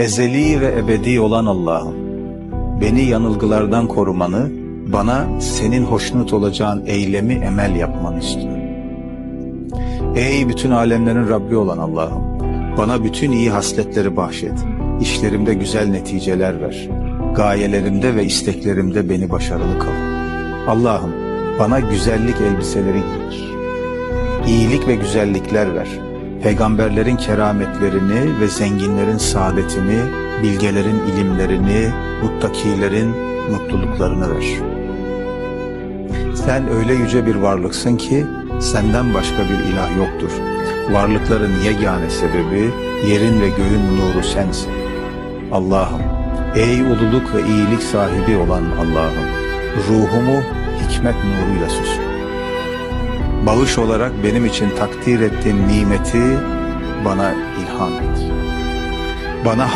Ezeli ve ebedi olan Allah'ım, beni yanılgılardan korumanı, bana senin hoşnut olacağın eylemi emel yapmanı istiyorum. Ey bütün alemlerin Rabbi olan Allah'ım, bana bütün iyi hasletleri bahşet, işlerimde güzel neticeler ver, gayelerimde ve isteklerimde beni başarılı kıl. Allah'ım, bana güzellik elbiseleri giydir. İyilik ve güzellikler ver. Peygamberlerin kerametlerini ve zenginlerin saadetini, bilgelerin ilimlerini, muttakilerin mutluluklarını ver. Sen öyle yüce bir varlıksın ki senden başka bir ilah yoktur. Varlıkların yegane sebebi, yerin ve göğün nuru sensin. Allah'ım, ey ululuk ve iyilik sahibi olan Allah'ım, ruhumu hikmet nuruyla süsle. Bağış olarak benim için takdir ettiğin nimeti bana ilham et. Bana